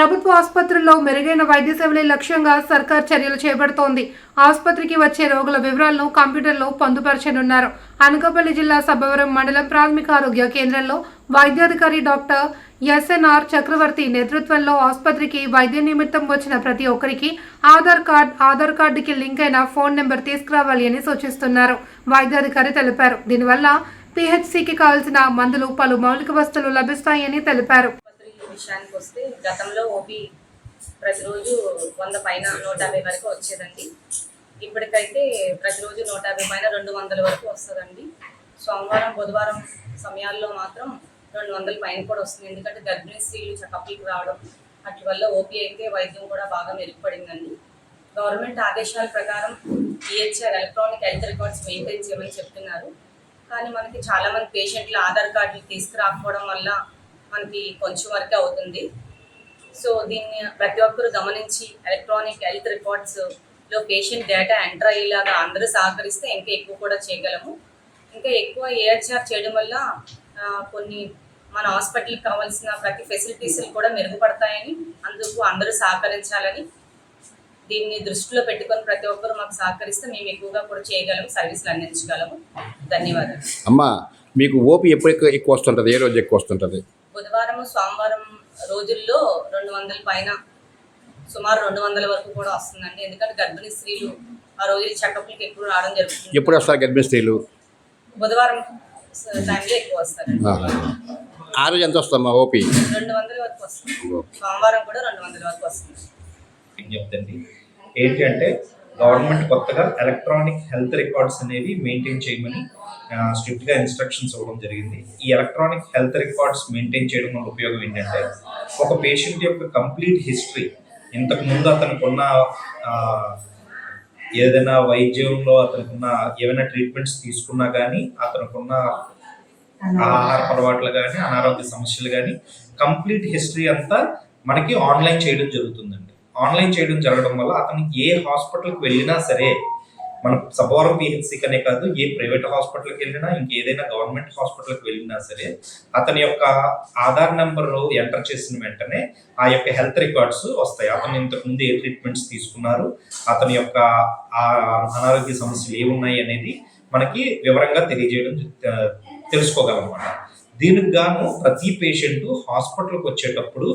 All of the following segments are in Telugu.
ప్రభుత్వ ఆసుపత్రుల్లో మెరుగైన వైద్య సేవలే లక్ష్యంగా సర్కార్ చర్యలు చేపడుతోంది. ఆసుపత్రికి వచ్చే రోగుల వివరాలను కంప్యూటర్లో పొందుపరచనున్నారు. అనకాపల్లి జిల్లా సబ్బవరం మండలం ప్రాథమిక ఆరోగ్య కేంద్రంలో వైద్యాధికారి డాక్టర్ ఎస్ఎన్ఆర్ చక్రవర్తి నేతృత్వంలో ఆసుపత్రికి వైద్య నిమిత్తం వచ్చిన ప్రతి ఒక్కరికి ఆధార్ కార్డ్ ఆధార్ కార్డుకి లింక్ అయిన ఫోన్ నెంబర్ తీసుకురావాలి అని సూచిస్తున్నారు. వైద్యాధికారి తెలిపారు. దీనివల్ల పిహెచ్సికి కావాల్సిన మందులు పలు మౌలిక వస్తువులు లభిస్తాయని తెలిపారు. విషయానికి వస్తే గతంలో ఓపీ ప్రతిరోజు వంద పైన నూట యాభై వరకు వచ్చేదండి. ఇప్పటికైతే ప్రతిరోజు నూట యాభై పైన రెండు వందల వరకు వస్తుందండి. సోమవారం బుధవారం సమయాల్లో మాత్రం రెండు వందల పైన కూడా వస్తుంది. ఎందుకంటే గర్భిణీ స్త్రీలు చెకప్లకు రావడం వాటి వల్ల ఓపీ అయితే వైద్యం కూడా బాగా మెరుగుపడిందండి. గవర్నమెంట్ ఆదేశాల ప్రకారం EHR electronic health records maintain చేయమని చెప్తున్నారు. కానీ మనకి చాలామంది పేషెంట్లు ఆధార్ కార్డులు తీసుకురాకపోవడం వల్ల మనకి కొంచెం వరకే అవుతుంది. సో దీన్ని ప్రతి ఒక్కరు గమనించి ఎలక్ట్రానిక్ హెల్త్ రికార్డ్స్లో పేషెంట్ డేటా ఎంటర్ అయ్యేలాగా అందరూ సహకరిస్తే ఇంకా ఎక్కువ కూడా చేయగలము. ఇంకా ఎక్కువ ఏహెచ్ఆర్ చేయడం వల్ల కొన్ని మన హాస్పిటల్కి కావాల్సిన ప్రతి ఫెసిలిటీస్ కూడా మెరుగుపడతాయని అందుకు అందరూ సహకరించాలని దీన్ని దృష్టిలో పెట్టుకొని ప్రతి ఒక్కరు మాకు సహకరిస్తే మేము ఎక్కువగా కూడా చేయగలము సర్వీసులు అందించగలము. ధన్యవాదాలు. అమ్మ మీకు ఓపి ఎప్పుడు ఎక్కువ ఎక్కువ వస్తుంటుంది? ఏ రోజు ఎక్కువ వస్తుంటుంది? బుధవారం సోమవారం రోజుల్లో రెండు వందల పైన సుమారు రెండు వందల వరకు కూడా వస్తుందండి. ఎందుకంటే గర్భిణీ స్త్రీలు ఆ రోజు చెకప్లకి ఎక్కువ రావడం జరుగుతుంది. ఎప్పుడు వస్తారు గర్భిణీ స్త్రీలు? బుధవారం టైంలో ఎక్కువ వస్తారండి ఆహా. ఆ రోజు ఎంత వస్తుందమ్మా ఓపి? రెండు వందల వరకు వస్తుంది. సోమవారం కూడా రెండు వందల వరకు వస్తుంది. ఏంటి అంటే గవర్నమెంట్ కొత్తగా ఎలక్ట్రానిక్ హెల్త్ రికార్డ్స్ అనేవి మెయింటైన్ చేయమని స్ట్రిక్ట్గా ఇన్స్ట్రక్షన్స్ ఇవ్వడం జరిగింది. ఈ ఎలక్ట్రానిక్ హెల్త్ రికార్డ్స్ మెయింటైన్ చేయడం వల్ల ఉపయోగం ఏంటంటే ఒక పేషెంట్ యొక్క కంప్లీట్ హిస్టరీ ఇంతకు ముందు అతనికి ఉన్న ఏదైనా వైద్యంలో అతనికి ఉన్న ఏమైనా ట్రీట్మెంట్స్ తీసుకున్నా కానీ అతనికి ఆహార అలవాట్లు కానీ అనారోగ్య సమస్యలు కానీ కంప్లీట్ హిస్టరీ అంతా మనకి ఆన్లైన్ చేయడం జరుగుతుందండి. ఆన్లైన్ చేయడం జరగడం వల్ల అతను ఏ హాస్పిటల్కి వెళ్ళినా సరే మన సబవరం పిహెచ్సికి అనే కాదు ఏ ప్రైవేట్ హాస్పిటల్కి వెళ్ళినా ఇంకేదైనా గవర్నమెంట్ హాస్పిటల్కి వెళ్ళినా సరే అతని యొక్క ఆధార్ నెంబర్ ఎంటర్ చేసిన వెంటనే ఆ యొక్క హెల్త్ రికార్డ్స్ వస్తాయి. అతను ఇంతకు ముందు ఏ ట్రీట్మెంట్స్ తీసుకున్నారు అతని యొక్క ఆ అనారోగ్య సమస్యలు ఏమున్నాయి అనేది మనకి వివరంగా తెలియజేయడం ఆ, తెలుసుకోగలం అన్నమాట దీనికి గాను ప్రతి పేషెంట్ హాస్పిటల్కి వచ్చేటప్పుడు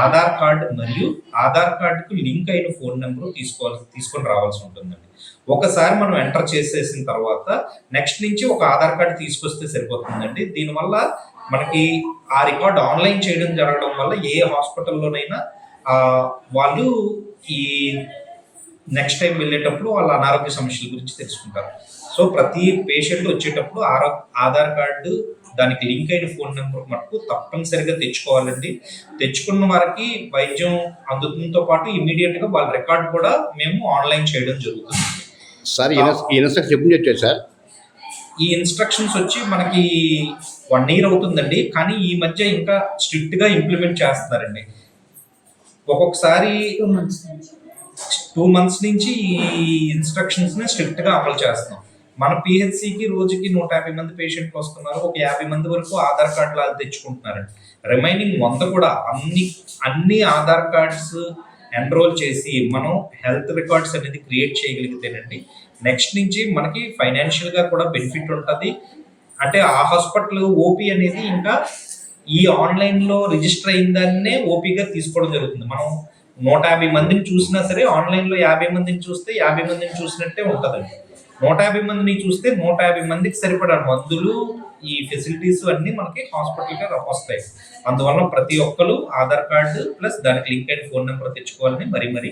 ఆధార్ కార్డు మరియు ఆధార్ కార్డుకు లింక్ అయిన ఫోన్ నెంబర్ తీసుకోవాలి తీసుకొని రావాల్సి ఉంటుందండి. ఒకసారి మనం ఎంటర్ చేసేసిన తర్వాత నెక్స్ట్ నుంచి ఒక ఆధార్ కార్డు తీసుకొస్తే సరిపోతుందండి. దీనివల్ల మనకి ఆ రికార్డ్ ఆన్లైన్ చేయడం జరగడం వల్ల ఏ హాస్పిటల్లోనైనా వాళ్ళు ఈ నెక్స్ట్ టైం వెళ్ళేటప్పుడు వాళ్ళ అనారోగ్య సమస్యల గురించి తెలుసుకుంటారు. సో ప్రతి పేషెంట్ వచ్చేటప్పుడు ఆరో ఆధార్ కార్డు దానికి లింక్ అయిన ఫోన్ నెంబర్ మటుకు తప్పనిసరిగా తెచ్చుకోవాలండి. తెచ్చుకున్న వారికి వైద్యం అందుతుంతో పాటు ఇమీడియట్గా వాళ్ళ రికార్డ్ కూడా మేము ఆన్లైన్ చేయడం జరుగుతుంది. సార్ ఇన్స్ట్రక్షన్ ఎప్పుడు సార్. ఈ ఇన్స్ట్రక్షన్స్ వచ్చి మనకి వన్ ఇయర్ అవుతుందండి. కానీ ఈ మధ్య ఇంకా స్ట్రిక్ట్గా ఇంప్లిమెంట్ చేస్తున్నారండి. ఒక్కొక్కసారి టూ మంత్స్ నుంచి. ఈ ఇన్స్ట్రక్షన్స్ని స్ట్రిక్ట్గా అమలు చేస్తున్నాం. మన పిహెచ్సికి రోజుకి నూట యాభై మంది పేషెంట్లు వస్తున్నారు. ఒక యాభై మంది వరకు ఆధార్ కార్డులు అది తెచ్చుకుంటున్నారండి. రిమైనింగ్ వంద కూడా అన్ని అన్ని ఆధార్ కార్డ్స్ ఎన్రోల్ చేసి మనం హెల్త్ రికార్డ్స్ అనేది క్రియేట్ చేయగలిగితేనండి నెక్స్ట్ నుంచి మనకి ఫైనాన్షియల్గా కూడా బెనిఫిట్ ఉంటుంది. అంటే ఆ హాస్పిటల్ ఓపీ అనేది ఇంకా ఈ ఆన్లైన్లో రిజిస్టర్ అయిన దాన్నే ఓపీగా తీసుకోవడం జరుగుతుంది. మనం నూట యాభై మందిని చూసినా సరే ఆన్లైన్లో యాభై మందిని చూస్తే యాభై మందిని చూసినట్టే ఉంటుందండి. నూట యాభై మందిని చూస్తే నూట యాభై మందికి సరిపడా మందులు ఈ ఫెసిలిటీస్ అన్ని మనకి హాస్పిటల్గా వస్తాయి. అందువల్ల ప్రతి ఒక్కరు ఆధార్ కార్డు ప్లస్ దానికి లింక్ అయిన ఫోన్ నెంబర్ తెచ్చుకోవాలని మరీ మరీ